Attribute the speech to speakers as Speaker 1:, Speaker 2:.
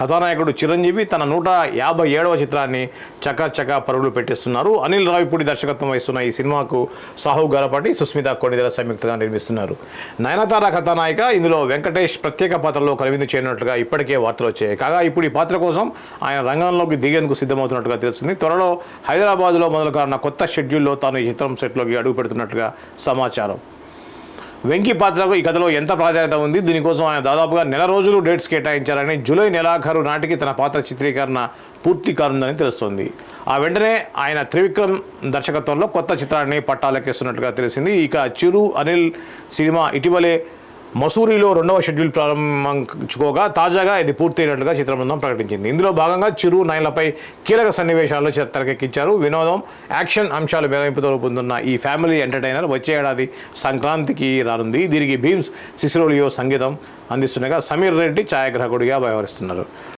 Speaker 1: కథానాయకుడు చిరంజీవి తన నూట యాభై ఏడవ చిత్రాన్ని చకాచకా పరుగులు పెట్టిస్తున్నారు. అనిల్ రావిపూడి దర్శకత్వం వహిస్తున్న ఈ సినిమాకు సాహు గరపాటి సుస్మిత కొణిదెల సంయుక్తంగా నిర్మిస్తున్నారు. నయనతార కథానాయిక ఇందులో వెంకటేష్ ప్రత్యేక పాత్రలో కనువిందు చేయనున్నట్లుగా ఇప్పటికే వార్తలు వచ్చాయి. కాగా ఇప్పుడు ఈ పాత్ర కోసం ఆయన రంగంలోకి దిగేందుకు సిద్ధమవుతున్నట్టుగా తెలుస్తుంది. త్వరలో హైదరాబాద్లో మొదలు కానున్న కొత్త షెడ్యూల్లో తాను ఈ చిత్రం సెట్లోకి అడుగు పెడుతున్నట్లుగా సమాచారం. వెంకీ పాత్రకు ఈ కథలో ఎంత ప్రాధాన్యత ఉంది? దీనికోసం ఆయన దాదాపుగా నెల రోజులు డేట్స్ కేటాయించారని జూలై నెలాఖరు నాటికి తన పాత్ర చిత్రీకరణ పూర్తి కానుందని తెలుస్తోంది. ఆ వెంటనే ఆయన త్రివిక్రమ్ దర్శకత్వంలో కొత్త చిత్రాన్ని పట్టాలెక్కిస్తున్నట్లుగా తెలిసింది. ఇక చిరు అనిల్ సినిమా ఇటీవలే మసూరిలో రెండవ షెడ్యూల్ ప్రారంభించుకోగా తాజాగా ఇది పూర్తయినట్లుగా చిత్ర బృందం ప్రకటించింది. ఇందులో భాగంగా చిరు నయనలపై కీలక సన్నివేశాల్లో తెరకెక్కించారు. వినోదం యాక్షన్ అంశాలు మేళవింపుతో రూపొందున్న ఈ ఫ్యామిలీ ఎంటర్టైనర్ వచ్చే ఏడాది సంక్రాంతికి రానుంది. దీనికి భీమ్స్ సిసిరోలియో సంగీతం అందిస్తుండగా సమీర్ రెడ్డి ఛాయాగ్రాహకుడిగా వ్యవహరిస్తున్నారు.